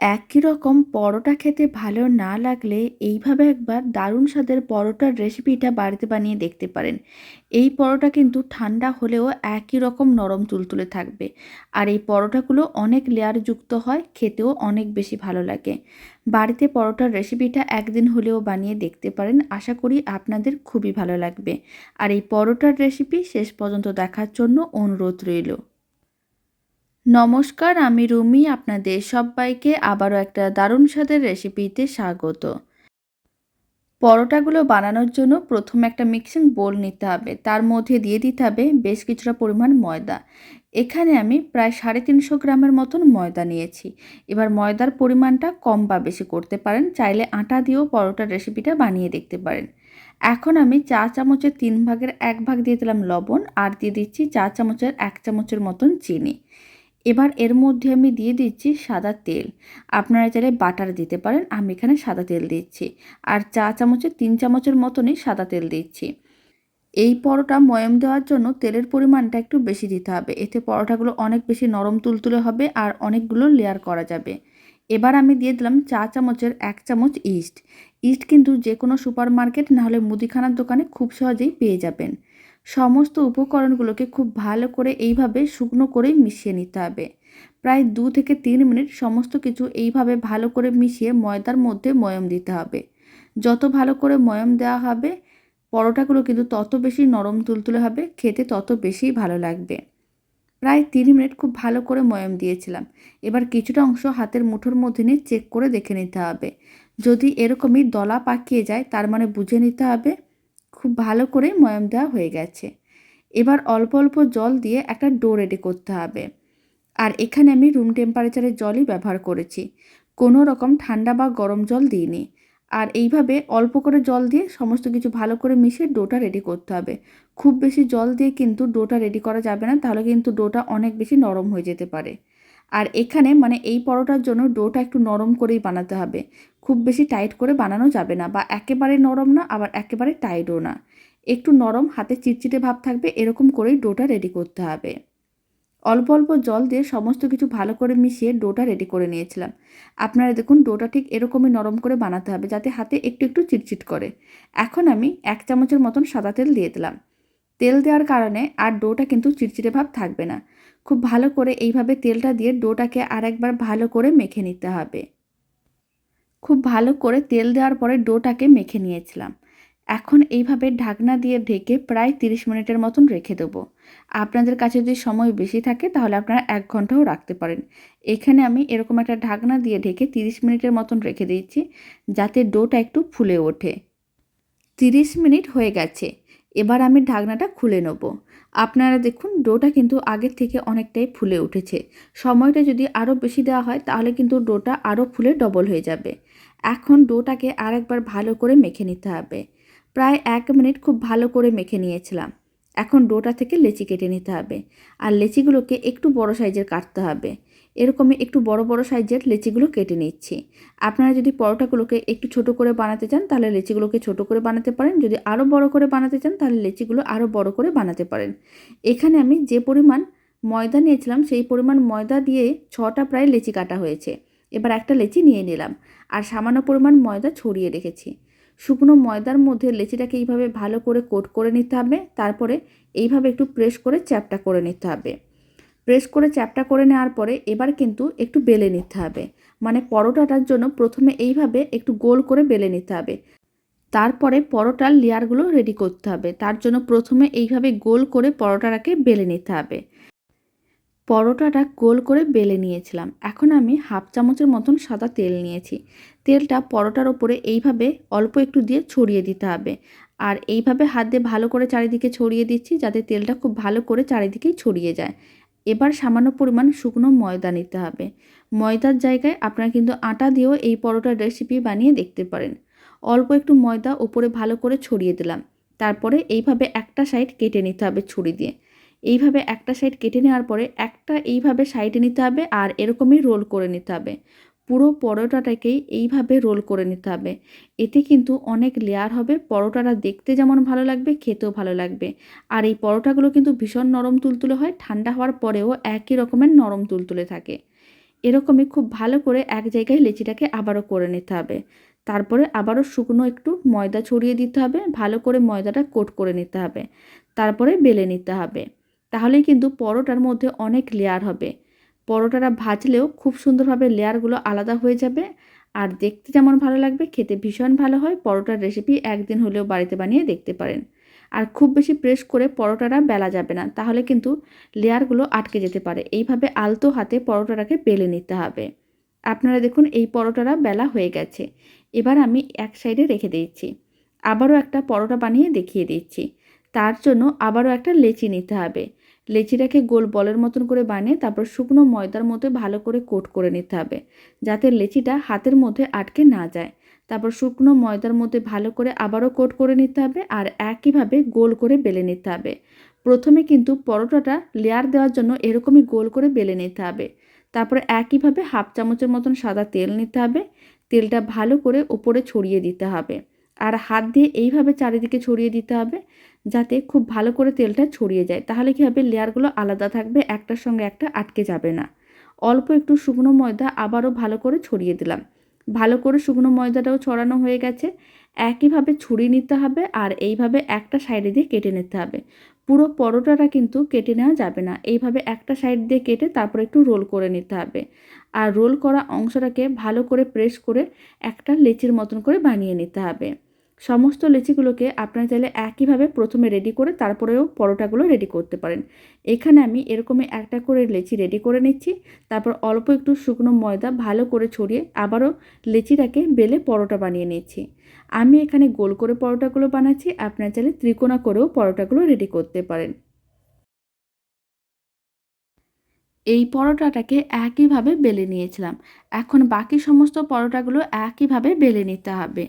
একই রকম পরোটা খেতে ভালো না লাগলে এইভাবে একবার দারুণ স্বাদের পরোটার রেসিপিটা বাড়িতে বানিয়ে দেখতে পারেন। এই পরোটা কিন্তু ঠান্ডা হলেও একই রকম নরম তুলতুলে থাকবে। আর এই পরোটাগুলো অনেক লেয়ারযুক্ত হয়, খেতেও অনেক বেশি ভালো লাগে। বাড়িতে পরোটার রেসিপিটা একদিন হলেও বানিয়ে দেখতে পারেন, আশা করি আপনাদের খুবই ভালো লাগবে। আর এই পরোটার রেসিপি শেষ পর্যন্ত দেখার জন্য অনুরোধ রইল। নমস্কার, আমি রুমি, আপনাদের সবাইকে আবারও একটা দারুণ স্বাদের রেসিপিতে স্বাগত। পরোটাগুলো বানানোর জন্য প্রথমে একটা মিক্সিং বোল নিতে হবে। তার মধ্যে দিয়ে দিতে হবে বেশ কিছুটা পরিমাণ ময়দা। এখানে আমি প্রায় সাড়ে তিনশো গ্রামের মতন ময়দা নিয়েছি। এবার ময়দার পরিমাণটা কম বা বেশি করতে পারেন, চাইলে আটা দিয়েও পরোটার রেসিপিটা বানিয়ে দেখতে পারেন। এখন আমি চা চামচের তিন ভাগের এক ভাগ দিয়ে দিলাম লবণ, আর দিয়ে দিচ্ছি চা চামচের এক চামচের মতন চিনি। এবার এর মধ্যে আমি দিয়ে দিচ্ছি সাদা তেল। আপনারা চাইলে বাটার দিতে পারেন, আমি এখানে সাদা তেল দিচ্ছি। আর চা চামচের তিন চামচের মতনই সাদা তেল দিচ্ছি। এই পরোটা ময়ম দেওয়ার জন্য তেলের পরিমাণটা একটু বেশি দিতে হবে। এতে পরোটাগুলো অনেক বেশি নরম তুলতুলে হবে আর অনেকগুলো লেয়ার করা যাবে। এবার আমি দিয়ে দিলাম চা চামচের এক চামচ ইস্ট। ইস্ট কিন্তু যে কোনো সুপার মার্কেট নাহলে মুদিখানার দোকানে খুব সহজেই পেয়ে যাবেন। সমস্ত উপকরণগুলোকে খুব ভালো করে এইভাবে শুকনো করেই মিশিয়ে নিতে হবে। প্রায় দু থেকে তিন মিনিট সমস্ত কিছু এইভাবে ভালো করে মিশিয়ে ময়দার মধ্যে ময়ম দিতে হবে। যত ভালো করে ময়ম দেওয়া হবে, পরোটাগুলো কিন্তু তত বেশি নরম তুলতুলে হবে, খেতে তত বেশি ভালো লাগবে। প্রায় তিন মিনিট খুব ভালো করে ময়ম দিয়েছিলাম। এবার কিছুটা অংশ হাতের মুঠোর মধ্যে নিয়ে চেক করে দেখে নিতে হবে। যদি এরকমই দলা পাকিয়ে যায়, তার মানে বুঝে নিতে হবে খুব ভালো করে ময়াম দেওয়া হয়ে গেছে। এবার অল্প অল্প জল দিয়ে একটা ডো রেডি করতে হবে। আর এখানে আমি রুম টেম্পারেচারের জলই ব্যবহার করেছি। কোনো রকম ঠান্ডা বা গরম জল দিইনি। আর এইভাবে অল্প করে জল দিয়ে সমস্ত কিছু ভালো করে মিশিয়ে ডোটা রেডি করতে হবে। খুব বেশি জল দিয়ে কিন্তু ডোটা রেডি করা যাবে না, তাহলে কিন্তু ডোটা অনেক বেশি নরম হয়ে যেতে পারে। আর এখানে মানে এই পরোটার জন্য ডোটা একটু নরম করেই বানাতে হবে। খুব বেশি টাইট করে বানানো যাবে না বা একেবারে নরম না, আবার একেবারে টাইটও না। একটু নরম, হাতে চিটচিটে ভাব থাকবে, এরকম করেই ডোটা রেডি করতে হবে। অল্প অল্প জল দিয়ে সমস্ত কিছু ভালো করে মিশিয়ে ডোটা রেডি করে নিয়েছিলাম। আপনারা দেখুন, ডোটা ঠিক এরকমই নরম করে বানাতে হবে যাতে হাতে একটু একটু চিটচিট করে। এখন আমি এক চামচের মতন সাদা তেল দিয়ে দিলাম। তেল দেওয়ার কারণে আর ডোটা কিন্তু চিটচিটে ভাব থাকবে না। খুব ভালো করে এইভাবে তেলটা দিয়ে ডোটাকে আর একবার ভালো করে মেখে নিতে হবে। খুব ভালো করে তেল দেওয়ার পরে ডোটাকে মেখে নিয়েছিলাম। এখন এইভাবে ঢাকনা দিয়ে ঢেকে প্রায় তিরিশ মিনিটের মতন রেখে দেবো। আপনাদের কাছে যদি সময় বেশি থাকে তাহলে আপনারা এক ঘন্টাও রাখতে পারেন। এখানে আমি এরকম একটা ঢাকনা দিয়ে ঢেকে তিরিশ মিনিটের মতন রেখে দিয়েছি, যাতে ডোটা একটু ফুলে ওঠে। তিরিশ মিনিট হয়ে গেছে। এবার আমি ঢাকনাটা খুলে নেব। আপনারা দেখুন, ডোটা কিন্তু আগের থেকে অনেকটাই ফুলে উঠেছে। সময়টা যদি আরও বেশি দেওয়া হয়, তাহলে কিন্তু ডোটা আরও ফুলে ডবল হয়ে যাবে। এখন ডোটাকে আরেকবার ভালো করে মেখে নিতে হবে। প্রায় এক মিনিট খুব ভালো করে মেখে নিয়েছিলাম। এখন ডোটা থেকে লেচি কেটে নিতে হবে। আর লেচিগুলোকে একটু বড় সাইজের কাটতে হবে। এরকমই একটু বড় বড় সাইজের লেচিগুলো কেটে নিচ্ছি। আপনারা যদি পরোটাগুলোকে একটু ছোট করে বানাতে চান, তাহলে লেচিগুলোকে ছোট করে বানাতে পারেন। যদি আরও বড় করে বানাতে চান, তাহলে লেচিগুলো আরও বড় করে বানাতে পারেন। এখানে আমি যে পরিমাণ ময়দা নিয়েছিলাম, সেই পরিমাণ ময়দা দিয়ে ছটা প্রায় লেচি কাটা হয়েছে। এবার একটা লেচি নিয়ে নিলাম আর সামান্য পরিমাণ ময়দা ছড়িয়ে রেখেছি। শুকনো ময়দার মধ্যে লেচিটাকে এইভাবে ভালো করে কোট করে নিতে হবে। তারপরে এইভাবে একটু প্রেস করে চ্যাপটা করে নিতে হবে। প্রেস করে চ্যাপটা করে নেওয়ার পরে এবার কিন্তু একটু বেলে নিতে হবে। মানে পরোটাটার জন্য প্রথমে এইভাবে একটু গোল করে বেলে নিতে হবে। তারপরে পরোটার লেয়ারগুলো রেডি করতে হবে। তার জন্য প্রথমে এইভাবে গোল করে পরোটাটাকে বেলে নিতে হবে। পরোটাটা গোল করে বেলে নিয়েছিলাম। এখন আমি হাফ চামচের মতন সাদা তেল নিয়েছি। তেলটা পরোটার ওপরে এইভাবে অল্প একটু দিয়ে ছড়িয়ে দিতে হবে। আর এইভাবে হাত দিয়ে ভালো করে চারিদিকে ছড়িয়ে দিচ্ছি যাতে তেলটা খুব ভালো করে চারিদিকেই ছড়িয়ে যায়। এবার সামান্য পরিমাণ শুকনো ময়দা নিতে হবে। ময়দার জায়গায় আপনারা কিন্তু আটা দিয়েও এই পরোটার রেসিপি বানিয়ে দেখতে পারেন। অল্প একটু ময়দা ওপরে ভালো করে ছড়িয়ে দিলাম। তারপরে এইভাবে একটা সাইড কেটে নিতে হবে ছুরি দিয়ে। এইভাবে একটা সাইড কেটে নেওয়ার পরে একটা এইভাবে সাইডে নিতে হবে আর এরকমই রোল করে নিতে হবে। পুরো পরোটাটাকেই এইভাবে রোল করে নিতে হবে। এতে কিন্তু অনেক লেয়ার হবে, পরোটাটা দেখতে যেমন ভালো লাগবে, খেতেও ভালো লাগবে। আর এই পরোটাগুলো কিন্তু ভীষণ নরম তুলতুলে হয়, ঠান্ডা হওয়ার পরেও একই রকমের নরম তুলতুলে থাকে। এরকমই খুব ভালো করে এক জায়গায় লেচিটাকে আবারও করে নিতে হবে। তারপরে আবারও শুকনো একটু ময়দা ছড়িয়ে দিতে হবে, ভালো করে ময়দাটা কোট করে নিতে হবে। তারপরে বেলে নিতে হবে। তাহলেই কিন্তু পরোটার মধ্যে অনেক লেয়ার হবে। পরোটাটা ভাজলেও খুব সুন্দরভাবে লেয়ারগুলো আলাদা হয়ে যাবে। আর দেখতে যেমন ভালো লাগবে, খেতে ভীষণ ভালো হয়। পরোটার রেসিপি একদিন হলেও বাড়িতে বানিয়ে দেখতে পারেন। আর খুব বেশি প্রেস করে পরোটাটা বেলা যাবে না, তাহলে কিন্তু লেয়ারগুলো আটকে যেতে পারে। এইভাবে আলতো হাতে পরোটাটাকে বেলে নিতে হবে। আপনারা দেখুন, এই পরোটাটা বেলা হয়ে গেছে। এবার আমি এক সাইডে রেখে দিচ্ছি আবারও একটা পরোটা বানিয়ে দেখিয়ে দিচ্ছি। তার জন্য আবারও একটা লেচি নিতে হবে। লেচিটাকে গোল বলের মতন করে বানিয়ে তারপর শুকনো ময়দার মধ্যে ভালো করে কোট করে নিতে হবে, যাতে লেচিটা হাতের মধ্যে আটকে না যায়। তারপর শুকনো ময়দার মধ্যে ভালো করে আবারও কোট করে নিতে হবে আর একইভাবে গোল করে বেলে নিতে হবে। প্রথমে কিন্তু পরোটাটা লেয়ার দেওয়ার জন্য এরকমই গোল করে বেলে নিতে হবে। তারপরে একইভাবে হাফ চামচের মতন সাদা তেল নিতে হবে। তেলটা ভালো করে ওপরে ছড়িয়ে দিতে হবে। আর হাত দিয়ে এইভাবে চারিদিকে ছড়িয়ে দিতে হবে। যাতে খুব ভালো করে তেলটা ছড়িয়ে যায়। তাহলে কী হবে? লেয়ারগুলো আলাদা থাকবে, একটার সঙ্গে একটা আটকে যাবে না। অল্প একটু শুকনো ময়দা আবারও ভালো করে ছড়িয়ে দিলাম। ভালো করে শুকনো ময়দাটাও ছড়ানো হয়ে গেছে। একইভাবে ছড়িয়ে নিতে হবে আর এইভাবে একটা সাইডে দিয়ে কেটে নিতে হবে। পুরো পরোটাটা কিন্তু কেটে নেওয়া যাবে না। এইভাবে একটা সাইড দিয়ে কেটে তারপর একটু রোল করে নিতে হবে। আর রোল করা অংশটাকে ভালো করে প্রেস করে একটা লেচির মতন করে বানিয়ে নিতে হবে। সমস্ত লেচিগুলোকে আপনারা চাইলে একইভাবে প্রথমে রেডি করে তারপরেও পরোটাগুলো রেডি করতে পারেন। এখানে আমি এরকমই একটা করে লেচি রেডি করে নিচ্ছি। তারপর অল্প একটু শুকনো ময়দা ভালো করে ছড়িয়ে আবারও লেচিটাকে বেলে পরোটা বানিয়ে নিচ্ছি। আমি এখানে গোল করে পরোটাগুলো বানাচ্ছি। আপনারা চাইলে ত্রিকোণা করেও পরোটাগুলো রেডি করতে পারেন। এই পরোটাটাকে একইভাবে বেলে নিয়েছিলাম। এখন বাকি সমস্ত পরোটাগুলো একইভাবে বেলে নিতে হবে।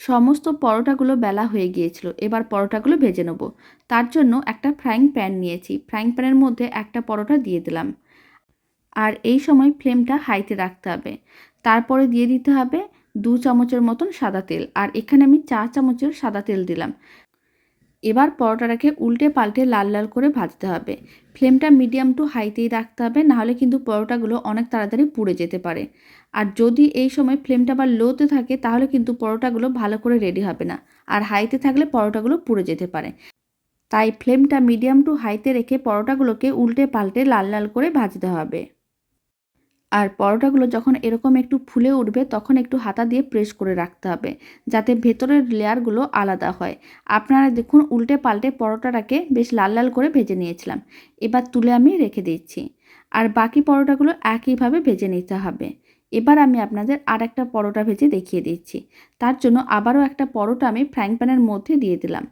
সমস্ত পরোটাগুলো বেলা হয়ে গিয়েছিল, এবার পরোটাগুলো ভেজে নেব। তার জন্য একটা ফ্রাইং প্যান নিয়েছি। ফ্রাইং প্যানের মধ্যে একটা পরোটা দিয়ে দিলাম। আর এই সময় ফ্লেমটা হাইতে রাখতে হবে। তারপরে দিয়ে দিতে হবে দু চামচের মতন সাদা তেল। আর এখানে আমি চা চামচের সাদা তেল দিলাম। এবার পরোটাটাকে উল্টে পাল্টে লাল লাল করে ভাজতে হবে। ফ্লেমটা মিডিয়াম টু হাইতেই রাখতে হবে, নাহলে কিন্তু পরোটাগুলো অনেক তাড়াতাড়ি পুড়ে যেতে পারে। আর যদি এই সময় ফ্লেমটা আবার লোতে থাকে, তাহলে কিন্তু পরোটাগুলো ভালো করে রেডি হবে না। আর হাইতে থাকলে পরোটাগুলো পুড়ে যেতে পারে। তাই ফ্লেমটা মিডিয়াম টু হাইতে রেখে পরোটাগুলোকে উল্টে পাল্টে লাল লাল করে ভাজতে হবে। আর পরোটাগুলো যখন এরকম একটু ফুলে উঠবে, তখন একটু হাতা দিয়ে প্রেস করে রাখতে হবে, যাতে ভেতরের লেয়ারগুলো আলাদা হয়। আপনারা দেখুন উল্টে পাল্টে পরোটাটাকে বেশ লাল লাল করে ভেজে নিয়েছিলাম। এবার তুলে আমি রেখে দিচ্ছি। আর বাকি পরোটাগুলো একইভাবে ভেজে নিতে হবে। এবার আমি আপনাদের আর একটা পরোটা ভেজে দেখিয়ে দিচ্ছি। তার জন্য আবারও একটা পরোটা আমি ফ্রাইং প্যানের মধ্যে দিয়ে দিলাম।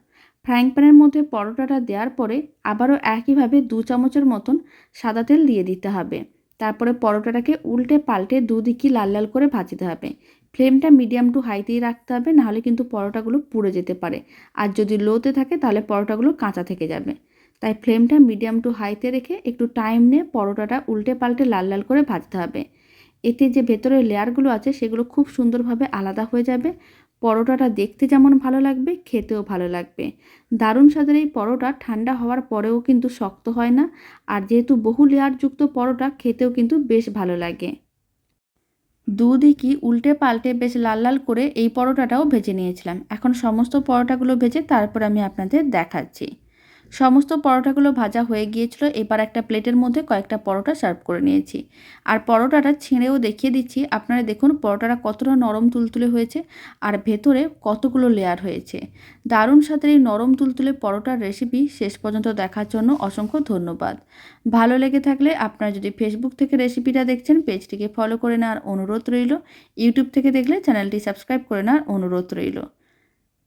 ফ্রাইং প্যানের মধ্যে পরোটাটা দেওয়ার পরে আবারও একইভাবে দু চামচের মতন সাদা তেল দিয়ে দিতে হবে। তারপরে পরোটাটাকে উল্টে পাল্টে দুদিকই লাল লাল করে ভাজতে হবে। ফ্লেমটা মিডিয়াম টু হাইতেই রাখতে হবে, নাহলে কিন্তু পরোটাগুলো পুড়ে যেতে পারে। আর যদি লোতে থাকে, তাহলে পরোটাগুলো কাঁচা থেকে যাবে। তাই ফ্লেমটা মিডিয়াম টু হাইতে রেখে একটু টাইম নিয়ে পরোটাটা উল্টে পাল্টে লাল লাল করে ভাজতে হবে। এতে যে ভেতরের লেয়ারগুলো আছে, সেগুলো খুব সুন্দরভাবে আলাদা হয়ে যাবে। পরোটাটা দেখতে যেমন ভালো লাগবে, খেতেও ভালো লাগবে। দারুণ স্বাদের এই পরোটা ঠান্ডা হওয়ার পরেও কিন্তু শক্ত হয় না, আর যেহেতু বহু লেয়ারযুক্ত পরোটা, খেতেও কিন্তু বেশ ভালো লাগে। দুদিকই উল্টে পাল্টে বেশ লাল লাল করে এই পরোটাটাও ভেজে নিয়েছিলাম। এখন সমস্ত পরোটাগুলো ভেজে তারপর আমি আপনাদের দেখাচ্ছি। সমস্ত পরোটাগুলো ভাজা হয়ে গিয়েছিল, এবার একটা প্লেটের মধ্যে কয়েকটা পরোটা সার্ভ করে নিয়েছি। আর পরোটাটা ছেড়েও দেখিয়ে দিচ্ছি, আপনারা দেখুন পরোটাটা কতটা নরম তুলতুলে হয়েছে আর ভেতরে কতগুলো লেয়ার হয়েছে। দারুণ সাথে এই নরম তুলতুলে পরোটার রেসিপি শেষ পর্যন্ত দেখার জন্য অসংখ্য ধন্যবাদ। ভালো লেগে থাকলে আপনারা যদি ফেসবুক থেকে রেসিপিটা দেখছেন পেজটিকে ফলো করে নেওয়ার অনুরোধ রইল। ইউটিউব থেকে দেখলে চ্যানেলটি সাবস্ক্রাইব করে নেওয়ার অনুরোধ রইল।